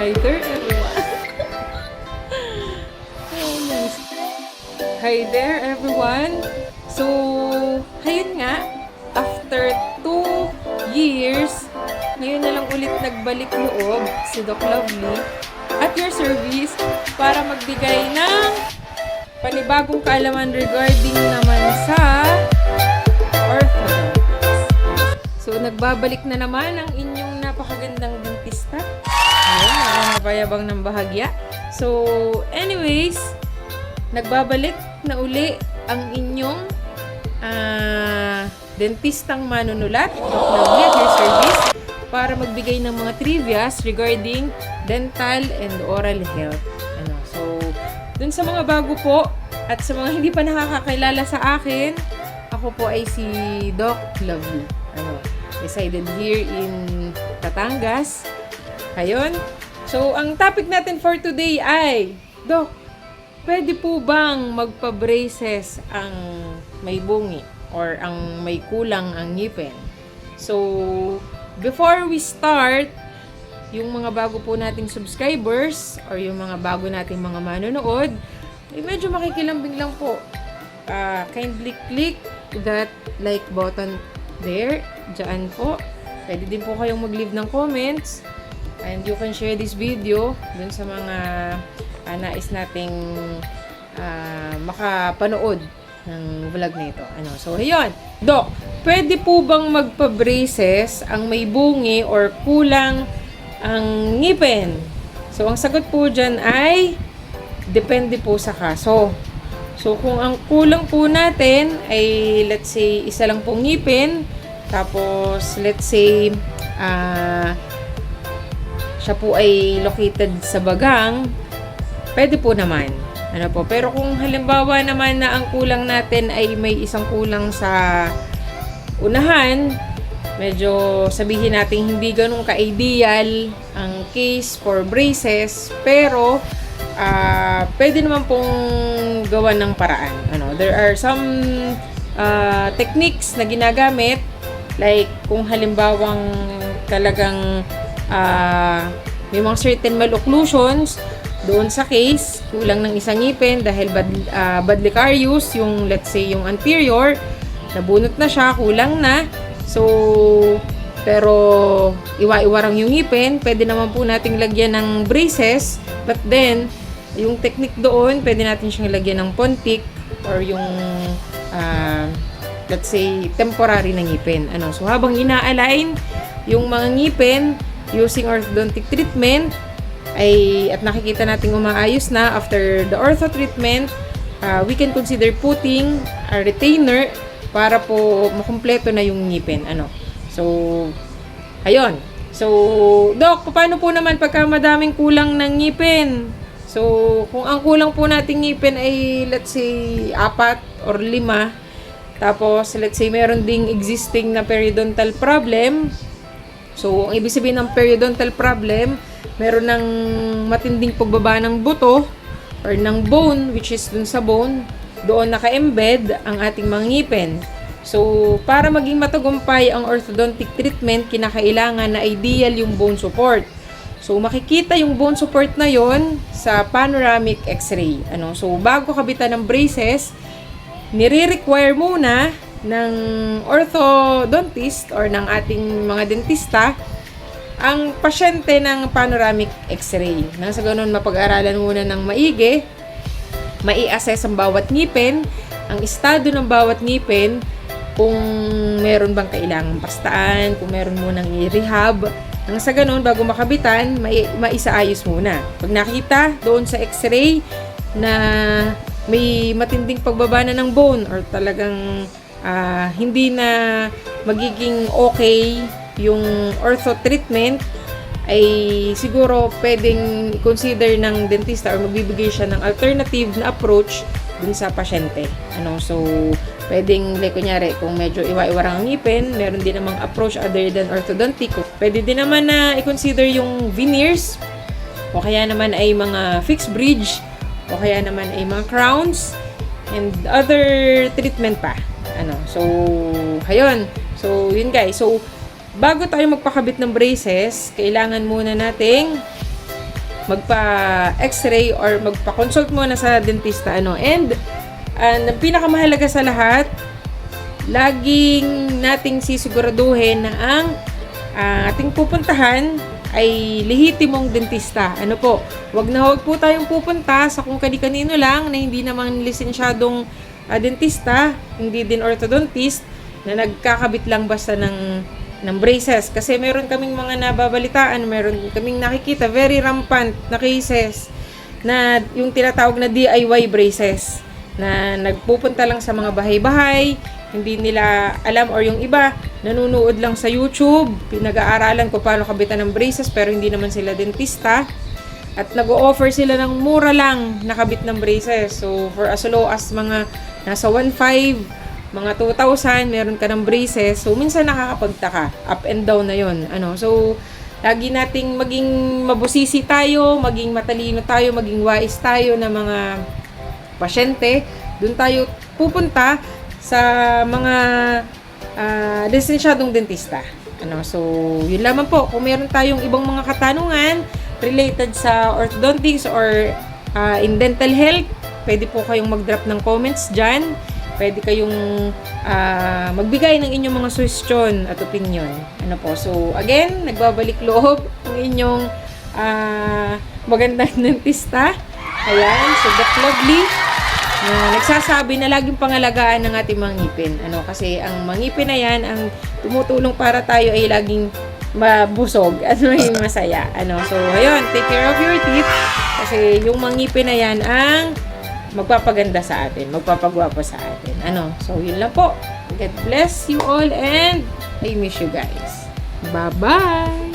Hi there, everyone. oh. Hi there, everyone. So, ayun nga, after two years, ngayon na lang ulit nagbalik loob si Doc Lovely at your service para magbigay ng panibagong kaalaman regarding naman sa orthodontics. So, nagbabalik na naman ang inyong napakagandang dentista. Ayun, nakakapayabang ng bahagya. So, anyways, nagbabalik na uli ang inyong ah, dentistang manunulat, at your service, para magbigay ng mga trivias regarding dental and oral health. Ano, so, dun sa mga bago po at sa mga hindi pa nakakakilala sa akin, ako po ay si Doc Lovely. Ano, resided here in Batangas. Ayun. So, ang topic natin for today ay, Doc, pwede po bang magpa-braces ang may bungi or ang may kulang ang ngipin? So, before we start, yung mga bago po nating subscribers or yung mga bago nating mga manonood, eh, medyo makikilambing lang po. Ah, kindly click that like button there, dyan po. Pwede din po kayong mag-leave ng comments and you can share this video dun sa mga ah, nais nating ah, makapanood ng vlog na ito. Ano? So, ayun. Dok, pwede po bang magpa-braces ang may bungi or kulang ang ngipin? So, ang sagot po dyan ay depende po sa kaso. So, kung ang kulang po natin ay, let's say, isa lang pong ngipin, tapos, let's say, ah, siya po ay located sa bagang, pwede po naman. Ano po, pero kung halimbawa naman na ang kulang natin ay may isang kulang sa unahan, medyo sabihin natin hindi ganun ka-ideal ang case for braces, pero ah pwede naman pong gawa ng paraan. Ano, there are some ah, techniques na ginagamit like kung halimbawang talagang ah, may mga certain malocclusions doon sa case, kulang ng isang ngipin dahil bad, badly carious, yung let's say yung anterior, nabunot na siya, kulang na. So, pero iwa-iwarang yung ngipin, pwede naman po nating lagyan ng braces, but then, yung technique doon, pwede natin siyang lagyan ng pontic or yung ah, let's say temporary na ngipin. Ano, so habang ina-align yung mga ngipin using orthodontic treatment, ay at nakikita nating umaayos na after the ortho treatment, uh, we can consider putting a retainer para po makumpleto na yung ngipin. Ano? So, ayun. So, Doc, paano po naman pagka madaming kulang ng ngipin? So, kung ang kulang po nating ngipin ay let's say apat or lima, tapos let's say meron ding existing na periodontal problem, So, ang ibig sabihin ng periodontal problem, meron ng matinding pagbaba ng buto or ng bone, which is dun sa bone, doon naka-embed ang ating mga ngipin. So, para maging matagumpay ang orthodontic treatment, kinakailangan na ideal yung bone support. So, makikita yung bone support na yon sa panoramic x-ray. Ano? So, bago kabitan ng braces, nire-require muna ng orthodontist or ng ating mga dentista ang pasyente ng panoramic x-ray. Nang sa ganun, mapag-aralan muna ng maigi, mai-assess ang bawat ngipin, ang estado ng bawat ngipin, kung meron bang kailangang pastaan, kung meron munang i-rehab. Nang sa ganun, bago makabitan, mai maisaayos muna. Pag nakita doon sa x-ray na may matinding pagbaba na ng bone or talagang ah, hindi na magiging okay yung ortho treatment ay siguro pwedeng consider ng dentista or magbibigay siya ng alternative na approach dun sa pasyente. Ano, so pwedeng like kunyari kung medyo iwa-iwarang ang ngipin, meron din namang approach other than orthodontic. Pwede din naman na i-consider yung veneers o kaya naman ay mga fixed bridge o kaya naman ay mga crowns and other treatment pa. Ano, so ayun. So yun guys. So bago tayo magpakabit ng braces, kailangan muna nating magpa-x-ray or magpa-consult muna sa dentista ano. And ang pinakamahalaga sa lahat, laging nating sisiguraduhin na ang ah, ating pupuntahan ay lehitimong dentista. Ano po, wag na wag po tayong pupunta sa kung kani-kanino lang na hindi naman lisensyadong ah, dentista, hindi din orthodontist, na nagkakabit lang basta ng ng braces. Kasi meron kaming mga nababalitaan, meron kaming nakikita, very rampant na cases na yung tinatawag na DIY braces na nagpupunta lang sa mga bahay-bahay, hindi nila alam or yung iba, nanonood lang sa YouTube, pinag-aaralan ko paano kabitan ng braces pero hindi naman sila dentista. At nag-o-offer sila ng mura lang nakabit ng braces. So, for as low as mga nasa 1.5, mga 2,000, meron ka ng braces. So, minsan nakakapagtaka. Up and down na yon Ano, so, lagi nating maging mabusisi tayo, maging matalino tayo, maging wise tayo na mga pasyente. Doon tayo pupunta sa mga uh, lisensyadong dentista. Ano, so, yun lamang po. Kung meron tayong ibang mga katanungan related sa orthodontics or ah, in dental health, pwede po kayong mag-drop ng comments dyan. Pwede kayong ah, magbigay ng inyong mga suggestion at opinion. Ano po. So, again, nagbabalik loob ang inyong ah, magandang dentista. Ayan, so Doc Lovely na nagsasabi na laging pangalagaan ng ating mga ngipin. Ano, kasi ang mga ngipin na yan, ang tumutulong para tayo ay laging mabusog at maging masaya. Ano, so, ayun, take care of your teeth. Kasi yung mga ngipin na yan ang magpapaganda sa atin, magpapagwapo sa atin. Ano, so, yun lang po. God bless you all and I miss you guys. Bye-bye!